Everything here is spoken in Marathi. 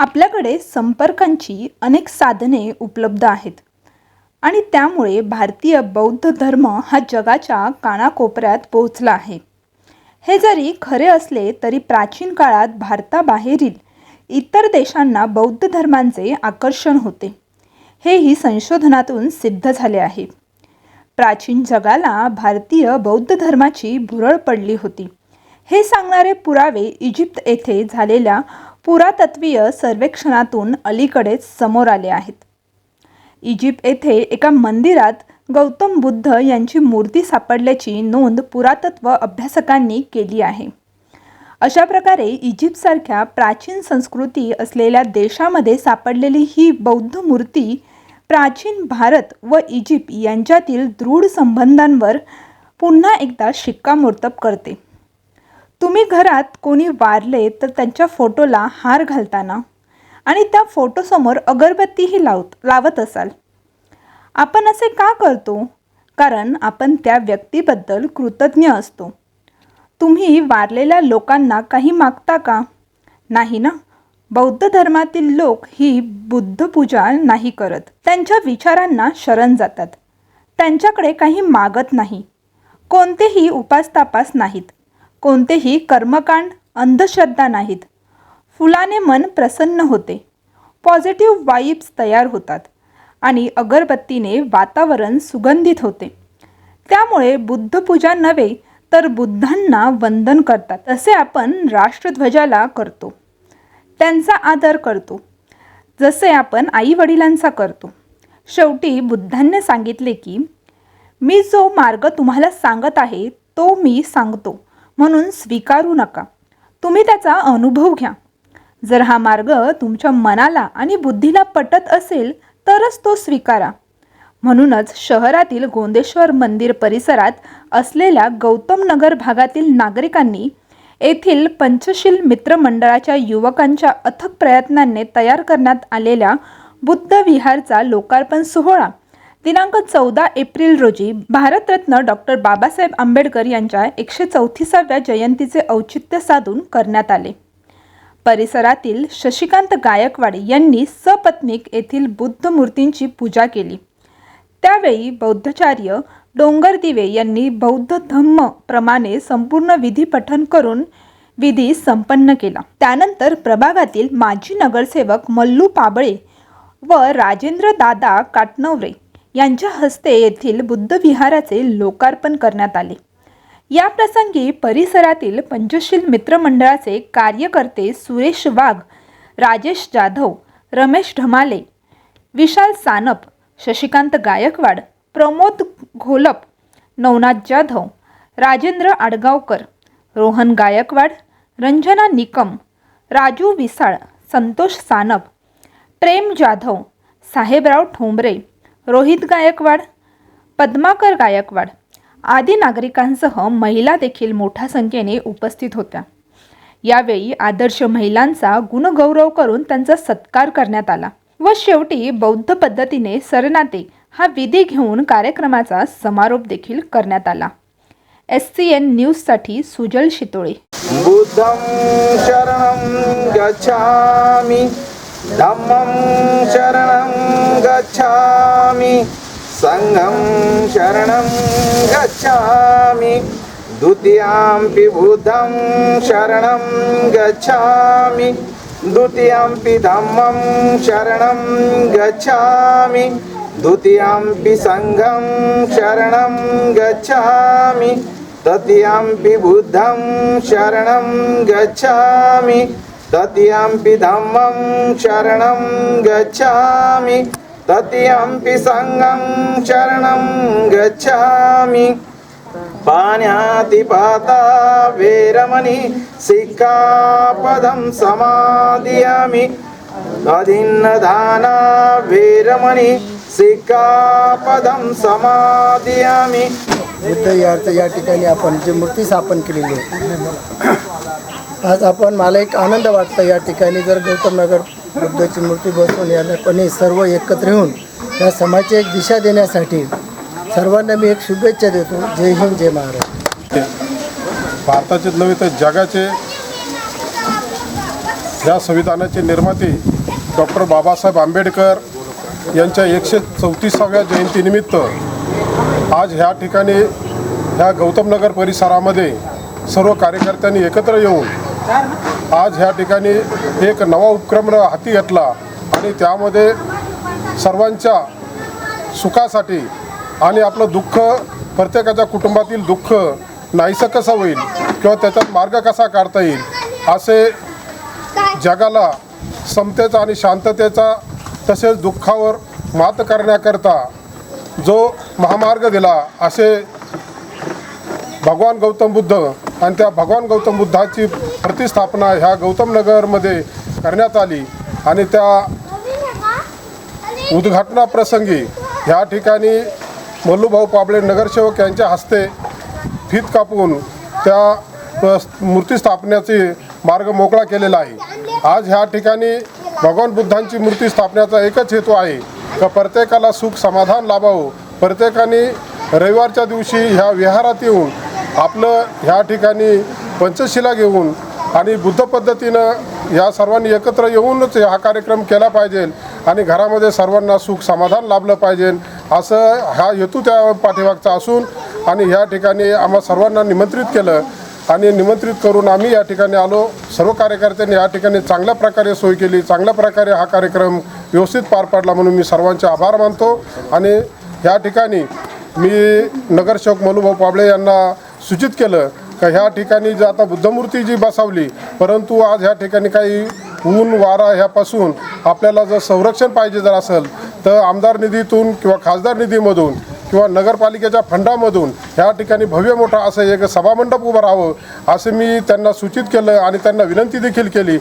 आपल्याकडे संपर्कांची अनेक साधने उपलब्ध आहेत. आणि त्यामुळे भारतीय बौद्ध धर्म हा जगाच्या कानाकोपऱ्यात पोहोचला आहे. हे जरी खरे असले तरी प्राचीन काळात भारताबाहेरील इतर देशांना बौद्ध धर्मांचे आकर्षण होते. हेही संशोधनातून सिद्ध झाले आहे. प्राचीन जगाला भारतीय बौद्ध धर्माची भुरळ पडली होती. हे सांगणारे पुरावे इजिप्त येथे झालेल्या पुरातत्वीय सर्वेक्षणातून अलीकडेच समोर आले आहेत. इजिप्त येथे एका मंदिरात गौतम बुद्ध यांची मूर्ती सापडल्याची नोंद पुरातत्व अभ्यासकांनी केली आहे. अशा प्रकारे इजिप्तसारख्या प्राचीन संस्कृती असलेल्या देशामध्ये सापडलेली ही बौद्ध मूर्ती प्राचीन भारत व इजिप्त यांच्यातील दृढ संबंधांवर पुन्हा एकदा शिक्कामोर्तब करते. तुम्ही घरात कोणी वारले तर त्यांच्या फोटोला हार घालताना आणि त्या फोटोसमोर अगरबत्तीही लावत लावत असाल. आपण असे का करतो? कारण आपण त्या व्यक्तीबद्दल कृतज्ञ असतो. तुम्ही वारलेल्या लोकांना काही मागता का? नाही ना? बौद्ध धर्मातील लोक ही बुद्धपूजा नाही करत. त्यांच्या विचारांना शरण जातात. त्यांच्याकडे काही मागत नाही. कोणतेही उपासतापास नाहीत. कोणतेही कर्मकांड अंधश्रद्धा नाहीत. फुलाने मन प्रसन्न होते. पॉझिटिव्ह वाईब्स तयार होतात आणि अगरबत्तीने वातावरण सुगंधित होते. त्यामुळे बुद्धपूजा नव्हे तर बुद्धांना वंदन करतात. तसे आपण राष्ट्रध्वजाला करतो. त्यांचा आदर करतो. जसे आपण आईवडिलांचा करतो. शेवटी बुद्धांनी सांगितले की मी जो मार्ग तुम्हाला सांगत आहे तो मी सांगतो. म्हणून स्वीकारू नका. तुम्ही त्याचा अनुभव घ्या. जर हा मार्ग तुमच्या मनाला आणि बुद्धीला पटत असेल तरच तो स्वीकारा. म्हणूनच शहरातील गोंदेश्वर मंदिर परिसरात असलेल्या गौतम नगर भागातील नागरिकांनी येथील पंचशील मित्रमंडळाच्या युवकांच्या अथक प्रयत्नांनी तयार करण्यात आलेल्या बुद्ध विहारचा लोकार्पण सोहळा दिनांक चौदा एप्रिल रोजी भारतरत्न डॉक्टर बाबासाहेब आंबेडकर यांच्या एकशे चौतीसाव्या जयंतीचे औचित्य साधून करण्यात आले. परिसरातील शशिकांत गायकवाड यांनी सपत्नीक येथील बुद्ध मूर्तींची पूजा केली. त्यावेळी बौद्धाचार्य डोंगरदिवे यांनी बौद्ध धम्म प्रमाणे संपूर्ण विधी पठन करून विधी संपन्न केला. त्यानंतर प्रभागातील माजी नगरसेवक मल्लू पाबळे व राजेंद्र दादा काटनवरे यांच्या हस्ते येथील बुद्ध विहाराचे लोकार्पण करण्यात आले. या प्रसंगी परिसरातील पंचशील मित्रमंडळाचे कार्यकर्ते सुरेश वाघ राजेश जाधव रमेश ढमाले विशाल सानप शशिकांत गायकवाड प्रमोद घोलप नवनाथ जाधव राजेंद्र आडगावकर रोहन गायकवाड रंजना निकम राजू विसाळ संतोष सानप प्रेम जाधव साहेबराव ठोंबरे रोहित गायकवाड पद्माकर गायकवाड आदी नागरिकांसह महिला देखील मोठ्या संख्येने उपस्थित होत्या. यावेळी आदर्श महिलांचा गुणगौरव करून त्यांचा सत्कार करण्यात आला व शेवटी बौद्ध पद्धतीने सरनाते हा विधी घेऊन कार्यक्रमाचा समारोप देखील करण्यात आला. एस सी एन न्यूजसाठी सुजल शितोळे. बुद्धम शरणं गच्छामी. धम्मं शरणं गच्छामि। सङ्घं शरणं गच्छामि। द्वितीयाम्पि बुद्धं शरणं गच्छामि। द्वितीयम्पि धम्मं शरणं गच्छामि। द्वितीयम्पि सङ्घं शरणं गच्छामि। तृतीयम्पि बुद्धं शरणं गच्छामि तृतीयम्पि धम्मं शरणं गच्छामि। तृतीयम्पि सङ्गं शरणं गच्छामि। पाण्यातिपाता वेरमणि सिक्कापदं समादयामि। अधीनदाना वेरमणि सिक्कापदं समादयामि। या ठिकाणी आपण जी मूर्ती स्थापन केलेली आहे आज आपण मला एक आनंद वाटतो या ठिकाणी जर गौतम नगर बुद्धाची मूर्ती बसवून या पण सर्व एकत्र येऊन या समाजाची एक दिशा देण्यासाठी सर्वांना मी एक शुभेच्छा देतो. जय हिंद जय महाराज भारताचेच नव्हे तर जगाचे या संविधानाचे निर्माते डॉक्टर बाबासाहेब आंबेडकर यांच्या एकशे चौतीसाव्या जयंतीनिमित्त आज ह्या ठिकाणी ह्या गौतमनगर परिसरामध्ये सर्व कार्यकर्त्यांनी एकत्र येऊन आज ह्या ठिकाणी एक नवा उपक्रम हाती घेतला आणि त्यामध्ये सर्वांच्या सुखासाठी आणि आपलं दुःख प्रत्येकाच्या कुटुंबातील दुःख नाहीसं कसं होईल किंवा त्याच्यात मार्ग कसा काढता येईल असे जगाला समतेचा आणि शांततेचा तसेच दुःखावर मात करण्याकरता जो महामार्ग दिला असे भगवान गौतम बुद्ध आणि त्या भगवान गौतम बुद्धाची प्रतिस्थापना ह्या गौतम नगरमध्ये करण्यात आली. आणि त्या उद्घाटनाप्रसंगी ह्या ठिकाणी मल्लूभाऊ पाबळे नगरसेवक यांच्या हस्ते फीत कापून त्या मूर्ती स्थापण्याची मार्ग मोकळा केलेला आहे. आज ह्या ठिकाणी भगवान बुद्धांची मूर्ती स्थापण्याचा एकच हेतू आहे का प्रत्येकाला सुख समाधान लाभावं. प्रत्येकाने रविवारच्या दिवशी ह्या विहारात येऊन आपलं ह्या ठिकाणी पंचशिला घेऊन आणि बुद्ध पद्धतीनं या सर्वांनी एकत्र येऊनच हा कार्यक्रम केला पाहिजे आणि घरामध्ये सर्वांना सुख समाधान लाभलं पाहिजे असं हा हेतू त्या पाठीमागचा असून आणि ह्या ठिकाणी आम्हा सर्वांना निमंत्रित केलं आणि निमंत्रित करून आम्ही या ठिकाणी आलो. सर्व कार्यकर्त्यांनी या ठिकाणी चांगल्या प्रकारे सोय केली. चांगल्या प्रकारे हा कार्यक्रम व्यवस्थित पार पाडला म्हणून मी सर्वांचे आभार मानतो. आणि ह्या ठिकाणी मी नगरसेवक मलूभाऊ पाबळे यांना सूचित केलं का ह्या ठिकाणी जी आता बुद्धमूर्ती जी बसावली परंतु आज ह्या ठिकाणी काही ऊन वारा ह्यापासून आपल्याला जर संरक्षण पाहिजे जर असेल तर आमदार निधीतून किंवा खासदार निधीमधून किंवा नगरपालिकेच्या फंडामधून ह्या ठिकाणी भव्य मोठा असं एक सभामंडप उभं राहावं असं मी त्यांना सूचित केलं आणि त्यांना विनंती देखील केली.